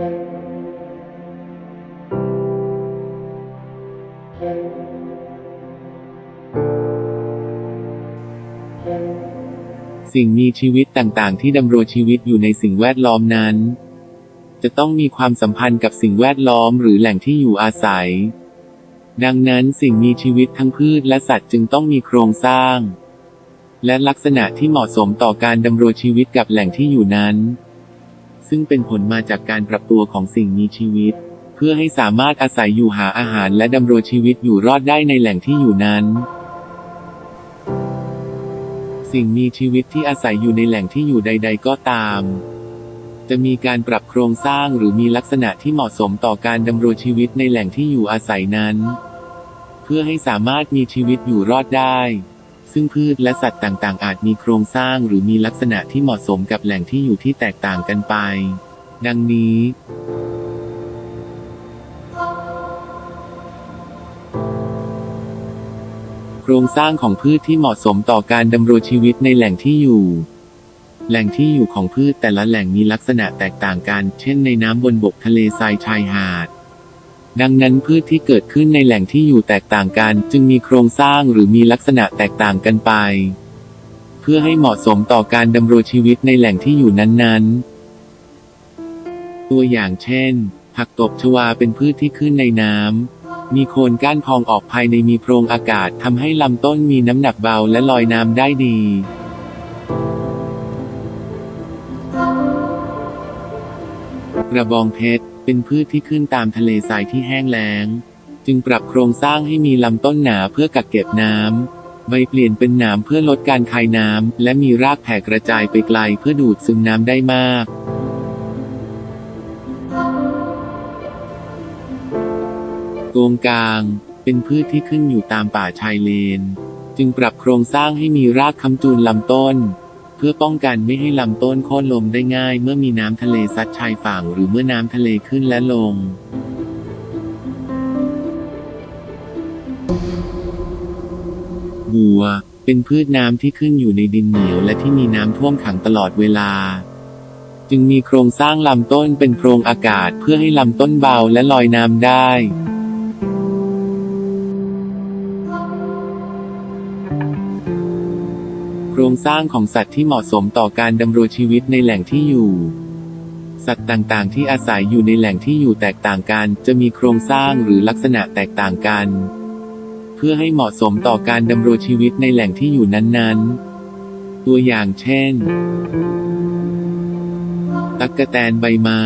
สิ่งมีชีวิตต่างๆ ที่ดำรงชีวิตอยู่ในสิ่งแวดล้อมนั้น จะต้องมีความสัมพันธ์กับสิ่งแวดล้อมหรือแหล่งที่อยู่อาศัย ดังนั้นสิ่งมีชีวิตทั้งพืชและสัตว์จึงต้องมีโครงสร้าง และลักษณะที่เหมาะสมต่อการดำรงชีวิตกับแหล่งที่อยู่นั้น ซึ่งเป็นผลมาจากการปรับตัวของสิ่งมีชีวิต เพื่อให้สามารถอาศัยอยู่หาอาหารและดำรงชีวิตอยู่รอดได้ในแหล่งที่อยู่นั้น สิ่งมีชีวิตที่อาศัยอยู่ในแหล่งที่อยู่ใด ๆ ก็ตาม จะมีการปรับโครงสร้างหรือมีลักษณะที่เหมาะสมต่อการดำรงชีวิตในแหล่งที่อยู่อาศัยนั้น เพื่อให้สามารถมีชีวิตอยู่รอดได้ ซึ่งพืชและสัตว์ต่างๆ อาจมีโครงสร้างหรือมีลักษณะที่เหมาะสมกับแหล่งที่อยู่ที่แตกต่างกันไป ดังนี้โครงสร้างของพืชที่เหมาะสมต่อการดำรงชีวิตในแหล่งที่อยู่ แหล่งที่อยู่ของพืชแต่ละแหล่งมีลักษณะแตกต่างกัน เช่นในน้ำบนบกทะเลทรายชายหาด ดังนั้นพืชที่เกิดขึ้นในแหล่งที่อยู่แตกต่างกัน จึงมีโครงสร้างหรือมีลักษณะแตกต่างกันไป เพื่อให้เหมาะสมต่อการดำรงชีวิตในแหล่งที่อยู่นั้นๆ ตัวอย่างเช่น ผักตบชวาเป็นพืชที่ขึ้นในน้ำมีโคนก้านพองออกภายในมีโพรงอากาศทำให้ลำต้นมีน้ำหนักเบาและลอยน้ำได้ดี กระบองเพชร เป็นพืชที่ขึ้นตามทะเลทรายที่แห้งแล้ง จึงปรับโครงสร้างให้มีลำต้นหนาเพื่อกักเก็บน้ำใบเปลี่ยนเป็นหนามเพื่อลดการคายน้ำและมีรากแผ่กระจายไปไกลเพื่อดูดซึมน้ำได้มากโกงกาง เป็นพืชที่ขึ้นอยู่ตามป่าชายเลน จึงปรับโครงสร้างให้มีรากค้ำจูนลำต้น เพื่อป้องกันไม่ให้ลำต้นโค่นลมได้ง่าย เมื่อมีน้ำทะเลซัดชายฝั่งหรือเมื่อน้ำทะเลขึ้นและลง บัว เป็นพืชน้ำที่ขึ้นอยู่ในดินเหนียวและที่มีน้ำท่วมขังตลอดเวลา จึงมีโครงสร้างลำต้นเป็นโพรงอากาศเพื่อให้ลำต้นเบาและลอยน้ำได้ ครงสร้างของสัตว์ที่เหมาะสมต่อการดำรงชีวิตในแหล่งที่อยู่ สัตว์ต่างๆ ที่อาศัยอยู่ในแหล่งที่อยู่แตกต่างกัน จะมีโครงสร้างหรือลักษณะแตกต่างกัน เพื่อให้เหมาะสมต่อการดำรงชีวิตในแหล่งที่อยู่นั้นๆ ตัวอย่างเช่น ตั๊กแตนใบไม้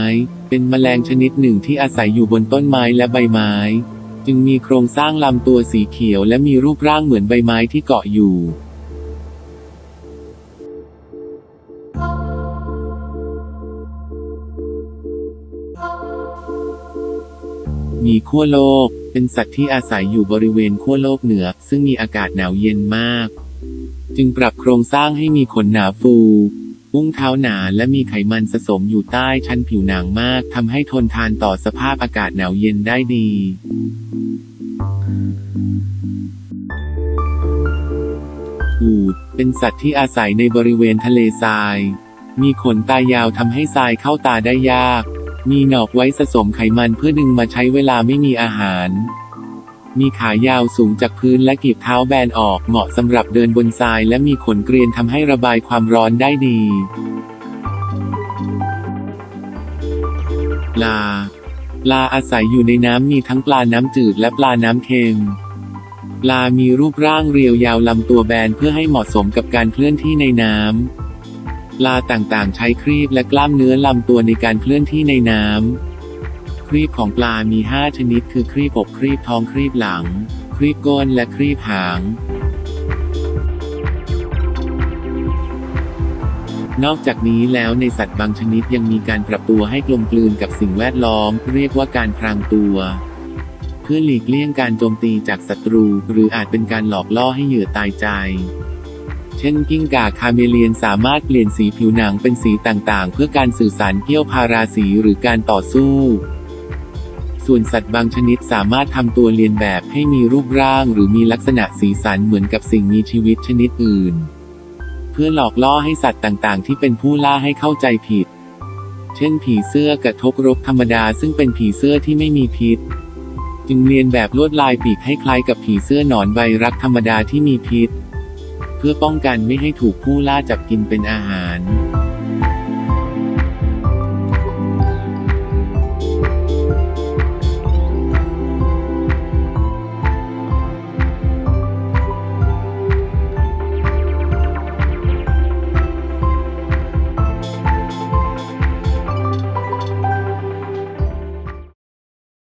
เป็นแมลงชนิดหนึ่งที่อาศัยอยู่บนต้นไม้และใบไม้ จึงมีโครงสร้างลำตัวสีเขียวและมีรูปร่างเหมือนใบไม้ที่เกาะอยู่ มีขั้วโลก เป็นสัตว์ที่อาศัยอยู่บริเวณขั้วโลกเหนือ ซึ่งมีอากาศหนาวเย็นมาก จึงปรับโครงสร้างให้มีขนหนาฟูอุ้งเท้าหนาและมีไขมันสะสมอยู่ใต้ชั้นผิวหนังมากทำให้ทนทานต่อสภาพอากาศหนาวเย็นได้ดีอูฐเป็นสัตว์ที่อาศัยในบริเวณทะเลทราย มีขนตายาวทำให้ทรายเข้าตาได้ยาก มีหนอกไว้สะสมไขมันเพื่อดึงมาใช้เวลาไม่มีอาหาร มีขายาวสูงจากพื้นและกีบเท้าแบนออกเหมาะสำหรับเดินบนทรายและมีขนเกรียนทำให้ระบายความร้อนได้ดีปลา ปลาอาศัยอยู่ในน้ำมีทั้งปลาน้ำจืดและปลาน้ำเค็ม ปลามีรูปร่างเรียวยาวลำตัวแบนเพื่อให้เหมาะสมกับการเคลื่อนที่ในน้ำ ปลาต่างๆ ใช้ครีบและกล้ามเนื้อลำตัวในการเคลื่อนที่ในน้ำ ครีบของปลามี 5 ชนิด คือครีบอกครีบท้องครีบหลัง ครีบก้นและครีบหาง นอกจากนี้แล้วในสัตว์บางชนิดยังมีการปรับตัวให้กลมกลืนกับสิ่งแวดล้อม เรียกว่าการพรางตัว เพื่อหลีกเลี่ยงการโจมตีจากศัตรู หรืออาจเป็นการหลอกล่อให้เหยื่อตายใจ เช่นกิ้งก่าคาเมเลียนสามารถเปลี่ยนสีผิวหนังเป็นสีต่างๆ เพื่อการสื่อสารเที่ยวพาราสีหรือการต่อสู้ ส่วนสัตว์บางชนิดสามารถทำตัวเลียนแบบให้มีรูปร่างหรือมีลักษณะสีสันเหมือนกับสิ่งมีชีวิตชนิดอื่น เพื่อหลอกล่อให้สัตว์ต่างๆ ที่เป็นผู้ล่าให้เข้าใจผิด เช่น ผีเสื้อกระทบรบธรรมดาซึ่งเป็นผีเสื้อที่ไม่มีพิษจึงเรียนแบบลวดลายปีกให้คล้ายกับผีเสื้อหนอนใบรักธรรมดาที่มีพิษ เพื่อป้องกันไม่ให้ถูกผู้ล่าจับกินเป็นอาหาร